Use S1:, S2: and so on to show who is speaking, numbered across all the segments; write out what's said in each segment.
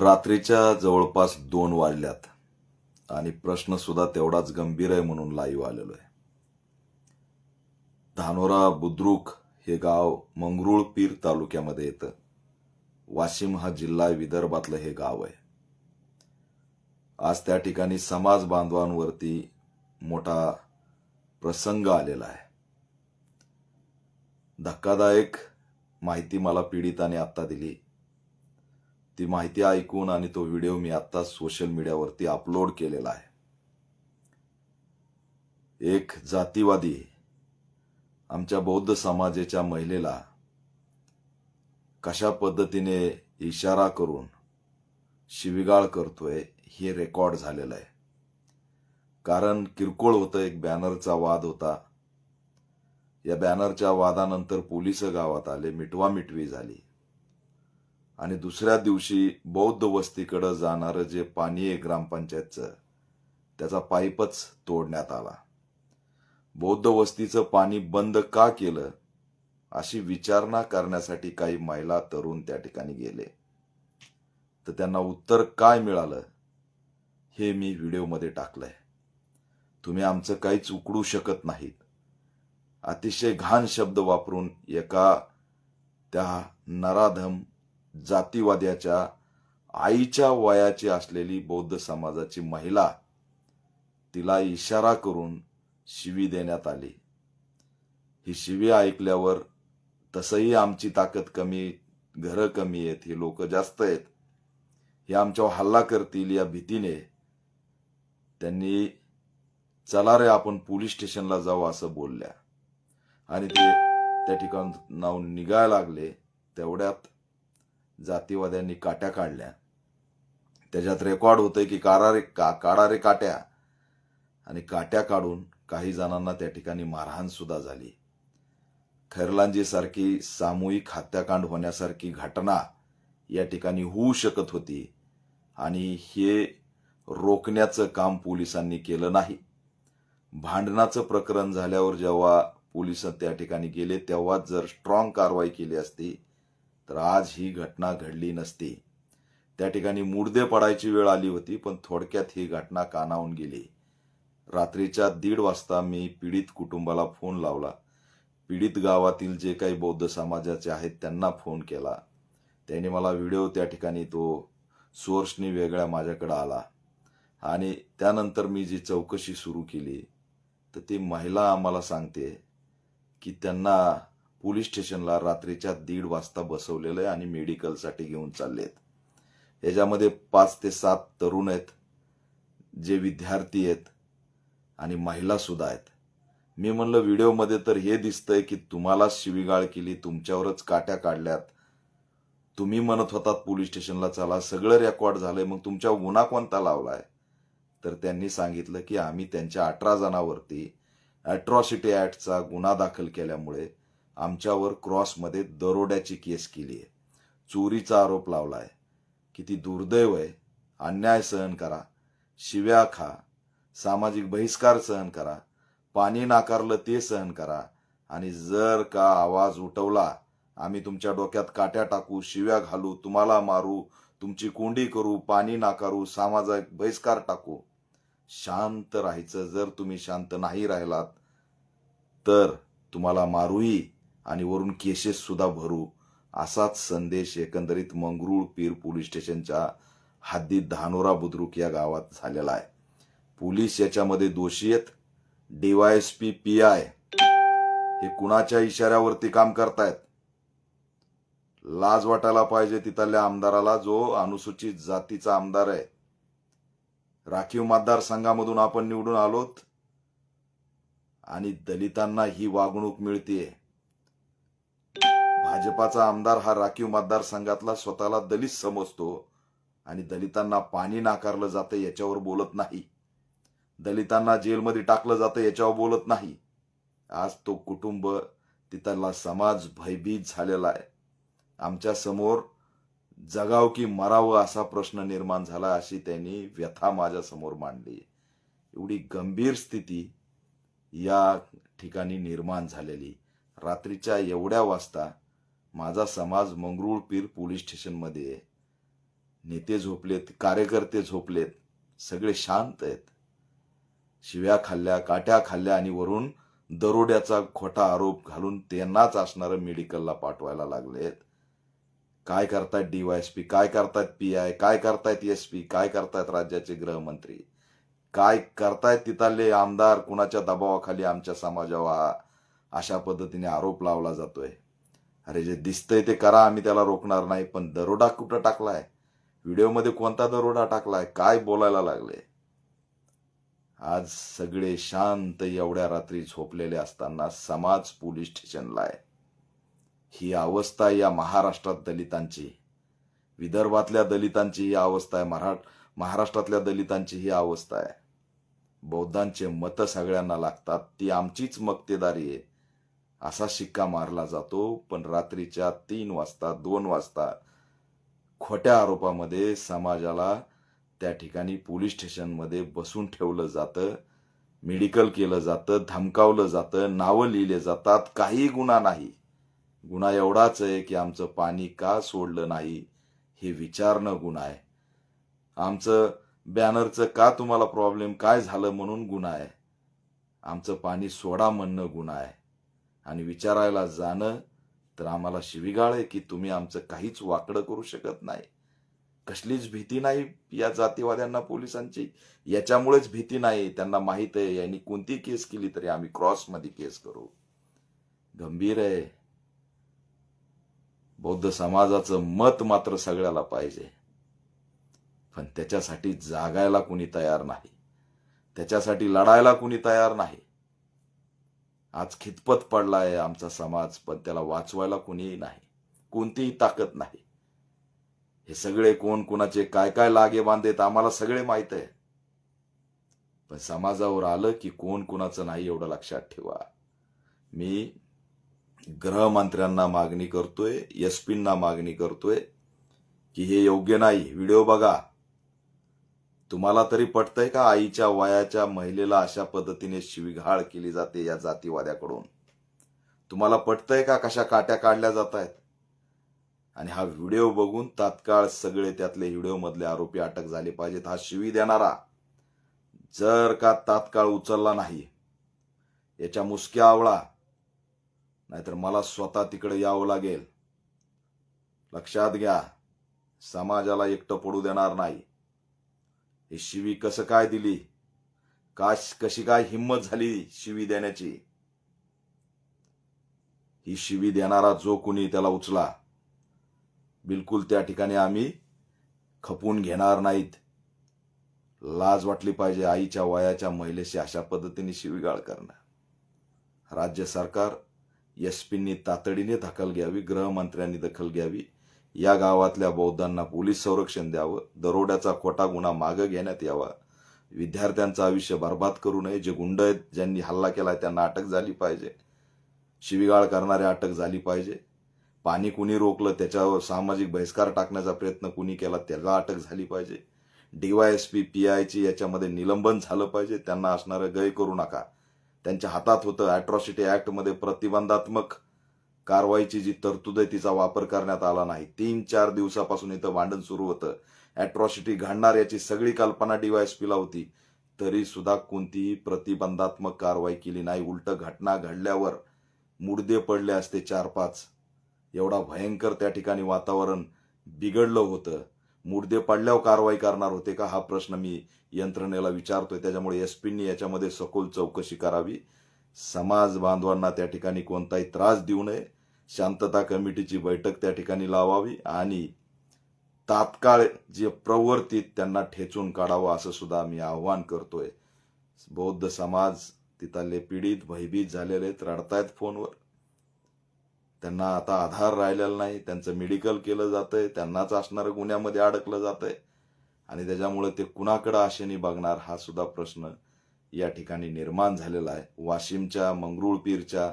S1: रात्रीच्या जवळपास दोन वाजल्यात आणि प्रश्न सुद्धा तेवढाच गंभीर आहे म्हणून लाईव्ह आलेलो आहे. धानोरा बुद्रुक हे गाव मंगरुळ पीर तालुक्यामध्ये येतं. वाशिम हा जिल्हा विदर्भातलं हे गाव आहे. आज त्या ठिकाणी समाज बांधवांवरती मोठा प्रसंग आलेला आहे. धक्कादायक माहिती मला पीडिताने आत्ता दिली. ती माहिती ऐकून आणि तो व्हिडिओ मी आता सोशल मीडियावरती अपलोड केलेला आहे. एक जातीवादी आमच्या बौद्ध समाजाच्या महिलेला कशा पद्धतीने इशारा करून शिविगाळ करतोय हे रेकॉर्ड झालेलं आहे. कारण किरकोळ होतं एक बॅनरचा वाद होता. या बॅनरच्या वादानंतर पोलीस गावात आले मिटवा मिटवी झाली. आणि दुसऱ्या दिवशी बौद्ध वस्तीकडे जाणारं जे पाणी आहे ग्रामपंचायतचं त्याचा पाईपच तोडण्यात आला. बौद्ध वस्तीचं पाणी बंद का केलं अशी विचारणा करण्यासाठी काही महिला तरुण त्या ठिकाणी गेले. तर त्यांना उत्तर काय मिळालं हे मी व्हिडिओमध्ये टाकलंय. तुम्ही आमचं काहीच उकडू शकत नाहीत. अतिशय घाण शब्द वापरून एका त्या नराधम जातीवाद्याच्या आईच्या वयाची असलेली बौद्ध समाजाची महिला तिला इशारा करून शिवी देण्यात आली. ही शिवी ऐकल्यावर तसंही आमची ताकद कमी घरं कमी आहेत ही लोक जास्त आहेत. हे आमच्यावर हल्ला करतील या भीतीने. त्यांनी चला रे आपण पोलीस स्टेशनला जाऊ असं बोलल्या. आणि ते त्या ठिकाण नाव निघायला लागले. तेवढ्यात जातीवाद्यांनी काट्या काढल्या. त्याच्यात रेकॉर्ड होतंय की कारा रे का काढा रे काट्या. आणि काट्या काढून काही जणांना त्या ठिकाणी मारहाण सुद्धा झाली. खैरलांजी सारखी सामूहिक हत्याकांड होण्यासारखी घटना या ठिकाणी होऊ शकत होती. आणि हे रोखण्याचं काम पोलिसांनी केलं नाही. भांडणाचं प्रकरण झाल्यावर जेव्हा पोलीस त्या ठिकाणी गेले तेव्हा जर स्ट्रॉंग कारवाई केली असती तर आज ही घटना घडली नसती. त्या ठिकाणी मुडदे पडायची वेळ आली होती पण थोडक्यात ही घटना कानावून गेली. रात्रीच्या दीड वाजता मी पीडित कुटुंबाला फोन लावला. पीडित गावातील जे काही बौद्ध समाजाचे आहेत त्यांना फोन केला. त्यांनी मला व्हिडिओ त्या ठिकाणी तो सोर्सनी वेगळ्या माझ्याकडे आला. आणि त्यानंतर मी जी चौकशी सुरू केली तर ती महिला आम्हाला सांगते की त्यांना पोलीस स्टेशनला रात्रीच्या दीड वाजता बसवलेलं आहे आणि मेडिकलसाठी घेऊन चाललेत. याच्यामध्ये पाच ते सात तरुण आहेत जे विद्यार्थी आहेत आणि महिलासुद्धा आहेत. मी म्हणलं व्हिडिओमध्ये तर हे दिसतंय की तुम्हाला शिवीगाळ केली तुमच्यावरच काट्या काढल्यात. तुम्ही म्हणत होतात पोलीस स्टेशनला चला सगळं रेकॉर्ड झालंय मग तुमच्या गुन्हा कोणता लावलाय? तर त्यांनी सांगितलं की आम्ही त्यांच्या अठरा जणांवरती अॅट्रॉसिटी ऍक्टचा गुन्हा दाखल केल्यामुळे आमच्यावर क्रॉसमध्ये दरोड्याची केस केली आहे. चोरीचा आरोप लावलाय. किती दुर्दैव आहे. अन्याय सहन करा. शिव्या खा. सामाजिक बहिष्कार सहन करा. पाणी नाकारलं ते सहन करा. आणि जर का आवाज उठवला आम्ही तुमच्या डोक्यात काट्या टाकू शिव्या घालू तुम्हाला मारू तुमची कोंडी करू पाणी नाकारू सामाजिक बहिष्कार टाकू शांत राहायचं. जर तुम्ही शांत नाही राहिलात तर तुम्हाला मारूही आणि वरून केसेस सुद्धा भरू असाच संदेश एकंदरीत मंगरूळ पीर पोलीस स्टेशनच्या हद्दीत धानोरा बुद्रुक या गावात झालेला आहे. पोलीस याच्यामध्ये दोषी आहेत. डीवायएसपी पी आय हे कुणाच्या इशाऱ्यावरती काम करतायत? लाज वाटायला पाहिजे तिथल्या आमदाराला जो अनुसूचित जातीचा आमदार आहे. राखीव मतदारसंघामधून आपण निवडून आलोत आणि दलितांना ही वागणूक मिळतीये. भाजपाचा आमदार हा राखीव मतदारसंघातला स्वतःला दलित समजतो आणि दलितांना पाणी नाकारलं जातं याच्यावर बोलत नाही. दलितांना जेलमध्ये टाकलं जातं याच्यावर बोलत नाही. आज तो कुटुंब तिथला समाज भयभीत झालेला आहे. आमच्यासमोर जगाव की मरावं असा प्रश्न निर्माण झाला अशी त्यांनी व्यथा माझ्यासमोर मांडली. एवढी गंभीर स्थिती या ठिकाणी निर्माण झालेली. रात्रीच्या एवढ्या वाजता माझा समाज मंगरुळपीर पोलीस स्टेशनमध्ये नेते झोपलेत कार्यकर्ते झोपलेत सगळे शांत आहेत. शिव्या खाल्ल्या काट्या खाल्ल्या आणि वरून दरोड्याचा खोटा आरोप घालून त्यांनाच असणारं मेडिकलला पाठवायला लागलेत. काय करतायत डीवायएसपी काय करतायत पी आय? काय करतायत एस पी? काय करतायत राज्याचे गृहमंत्री? काय करतायत तिथले आमदार? कुणाच्या दबावाखाली आमच्या समाजावर अशा पद्धतीने आरोप लावला जातोय? अरे जे दिसतंय ते करा आम्ही त्याला रोखणार नाही पण दरोडा कुठं टाकलाय? व्हिडिओमध्ये कोणता दरोडा टाकलाय? काय बोलायला लागले? आज सगळे शांत एवढ्या रात्री झोपलेले असताना समाज पोलीस स्टेशनला आहे ही अवस्था या महाराष्ट्रात दलितांची. विदर्भातल्या दलितांची ही अवस्था आहे मराठ महाराष्ट्रातल्या दलितांची ही अवस्था आहे. बौद्धांचे मतं सगळ्यांना लागतात ती आमचीच मक्तेदारी आहे. असा शिक्का मारला जातो पण रात्रीच्या तीन वाजता दोन वाजता खोट्या आरोपामध्ये समाजाला त्या ठिकाणी पोलीस स्टेशनमध्ये बसून ठेवलं जातं मेडिकल केलं जातं धमकावलं जातं नावं लिहिले जातात काही गुन्हा नाही. गुन्हा एवढाच आहे की आमचं पाणी का सोडलं नाही हे विचारणं गुन्हा आहे. आमचं बॅनरचं का तुम्हाला प्रॉब्लेम काय झालं म्हणून गुन्हा आहे. आमचं पाणी सोडा म्हणणं गुन्हा आहे. आणि विचारायला जाणं तर आम्हाला शिविगाळ आहे की तुम्ही आमचं काहीच वाकडं करू शकत नाही. कसलीच भीती नाही या जातीवाद्यांना पोलिसांची. याच्यामुळेच भीती नाही. त्यांना माहीत आहे यांनी कोणती केस केली तरी आम्ही क्रॉसमध्ये केस करू. गंभीर आहे. बौद्ध समाजाचं मत मात्र सगळ्याला पाहिजे. पण त्याच्यासाठी जागायला कुणी तयार नाही. त्याच्यासाठी लढायला कुणी तयार नाही. आज खितपत पडलाय आमचा समाज पण त्याला वाचवायला कुणीही नाही कोणतीही ताकद नाही. हे सगळे कोण कुणाचे काय काय लागे बांधेत आम्हाला सगळे माहीत आहे. पण समाजावर आलं की कोण कुणाचं नाही एवढं लक्षात ठेवा. मी गृहमंत्र्यांना मागणी करतोय एसपींना मागणी करतोय की हे योग्य नाही. व्हिडिओ बघा. तुम्हाला तरी पटतंय का आईच्या वयाच्या महिलेला अशा पद्धतीने शिवीघाळ केली जाते या जातीवाद्याकडून? तुम्हाला पटतंय का कशा काट्या काढल्या जात आहेत आणि हा व्हिडिओ बघून तात्काळ सगळे त्यातले व्हिडिओ मधले आरोपी अटक झाले पाहिजेत. हा शिवी देणारा जर का तात्काळ उचलला नाही याच्या मुसक्या आवळा नाहीतर मला स्वतः तिकडे यावं लागेल. लक्षात घ्या समाजाला एकटं पडू देणार नाही. ही शिवी कसं काय दिली? काश कशी काय हिंमत झाली शिवी देण्याची? ही शिवी देणारा जो कुणी त्याला उचला बिलकुल त्या ठिकाणी आम्ही खपून घेणार नाहीत. लाज वाटली पाहिजे आईच्या वयाच्या महिलेशी अशा पद्धतीने शिवीगाळ करणं. राज्य सरकार एसपींनी तातडीने दखल घ्यावी गृहमंत्र्यांनी दखल घ्यावी या गावातल्या बौद्धांना पोलीस संरक्षण द्यावं दरोड्याचा खोटा गुन्हा मागं घेण्यात यावा. विद्यार्थ्यांचं आयुष्य बर्बाद करू नये जे गुंड आहेत ज्यांनी हल्ला केला त्यांना अटक झाली पाहिजे. शिवीगाळ करणारे अटक झाली पाहिजे. पाणी कुणी रोखलं त्याच्यावर सामाजिक बहिष्कार टाकण्याचा प्रयत्न कुणी केला त्याला अटक झाली पाहिजे. डीवायएसपी पी आयची याच्यामध्ये निलंबन झालं पाहिजे. त्यांना असणारं गय करू नका. त्यांच्या हातात होतं ॲट्रॉसिटी ॲक्टमध्ये प्रतिबंधात्मक कारवाईची जी तरतूद आहे तिचा वापर करण्यात आला नाही. तीन चार दिवसापासून इथं भांडण सुरू होतं. अॅट्रॉसिटी घडणार याची सगळी कल्पना डीवायएसपीला होती. तरी सुद्धा कोणतीही प्रतिबंधात्मक कारवाई केली नाही. उलट घटना घडल्यावर मुडदे पडले असते चार पाच एवढा भयंकर त्या ठिकाणी वातावरण बिघडलं होतं. मुडदे पडल्यावर कारवाई करणार होते का? हा प्रश्न मी यंत्रणेला विचारतोय. त्याच्यामुळे एसपींनी याच्यामध्ये सखोल चौकशी करावी. समाज बांधवांना त्या ठिकाणी कोणताही त्रास देऊ नये. शांतता कमिटीची बैठक त्या ठिकाणी लावावी आणि तात्काळ जे प्रवर्तित त्यांना ठेचून काढावं असं सुद्धा मी आव्हान करतोय. बौद्ध समाज तिथले पीडित भयभीत झालेले आहेत रडतायत फोनवर. त्यांना आता आधार राहिलेला नाही त्यांचं मेडिकल केलं जातंय त्यांनाच असणारं गुन्ह्यामध्ये अडकलं जातंय. आणि त्याच्यामुळे ते कुणाकडं आशेने बघणार हा सुद्धा प्रश्न या ठिकाणी निर्माण झालेला आहे. वाशिमच्या मंगरुळपीरच्या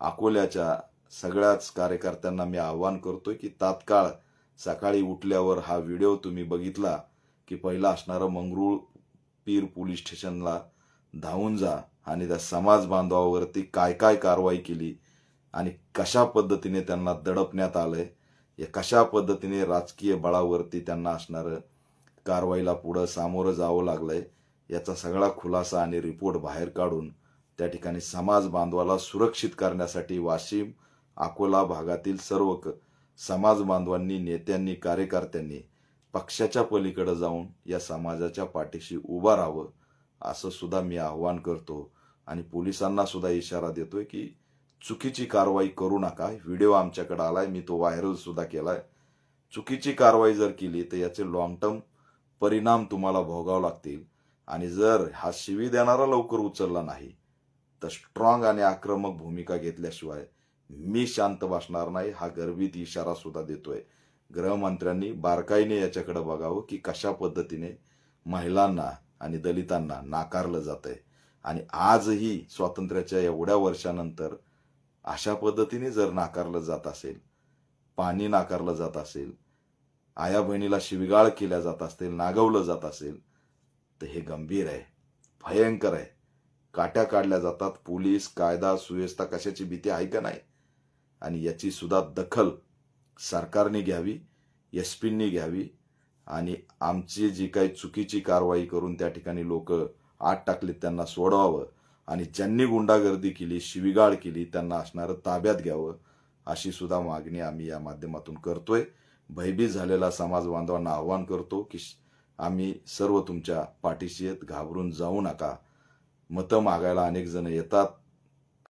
S1: अकोल्याच्या सगळ्याच कार्यकर्त्यांना मी आवाहन करतोय की तात्काळ सकाळी उठल्यावर हा व्हिडिओ तुम्ही बघितला की पहिला असणारं मंगरुळ पीर पोलीस स्टेशनला धावून जा आणि त्या समाज बांधवावरती काय काय कारवाई केली आणि कशा पद्धतीने त्यांना दडपण्यात आलंय या कशा पद्धतीने राजकीय बळावरती त्यांना असणारं कारवाईला पुढं सामोरं जावं लागलंय याचा सगळा खुलासा आणि रिपोर्ट बाहेर काढून त्या ठिकाणी समाज बांधवाला सुरक्षित करण्यासाठी वाशिम अकोला भागातील सर्व क- समाज बांधवांनी नेत्यांनी कार्यकर्त्यांनी पक्षाच्या पलीकडे जाऊन या समाजाच्या पाठीशी उभं राहावं असं सुद्धा मी आव्हान करतो. आणि पोलिसांना सुद्धा इशारा देतोय की चुकीची कारवाई करू नका. व्हिडिओ आमच्याकडे आलाय मी तो व्हायरल सुद्धा केलाय. चुकीची कारवाई जर केली तर याचे लॉंग टर्म परिणाम तुम्हाला भोगावे लागतील. आणि जर हा शिवी देणारा लवकर उचलला नाही तर स्ट्रॉंग आणि आक्रमक भूमिका घेतल्याशिवाय मी शांत बसणार नाही हा गर्भित इशारा सुद्धा देतोय. गृहमंत्र्यांनी बारकाईने याच्याकडे बघावं की कशा पद्धतीने महिलांना आणि दलितांना नाकारलं जात आहे आणि आजही स्वातंत्र्याच्या एवढ्या वर्षानंतर अशा पद्धतीने जर नाकारलं जात असेल पाणी नाकारलं जात असेल आया बहिणीला शिविगाळ केल्या जात असतील नागवलं जात असेल तर हे गंभीर आहे भयंकर आहे. काट्या काढल्या जातात पोलीस कायदा सुव्यवस्था कशाची भीती आहे का नाही? आणि याची सुद्धा दखल सरकारने घ्यावी एस पींनी घ्यावी आणि आमची जी काही चुकीची कारवाई करून त्या ठिकाणी लोक आत टाकलीत त्यांना सोडवावं आणि ज्यांनी गुंडागर्दी केली शिविगाळ केली त्यांना असणारं ताब्यात घ्यावं अशी सुद्धा मागणी आम्ही या माध्यमातून करतोय. भयभीत झालेला समाज बांधवांना आव्हान करतो की श- आम्ही सर्व तुमच्या पाठीशी आहेत घाबरून जाऊ नका. मतं मागायला अनेक जण येतात.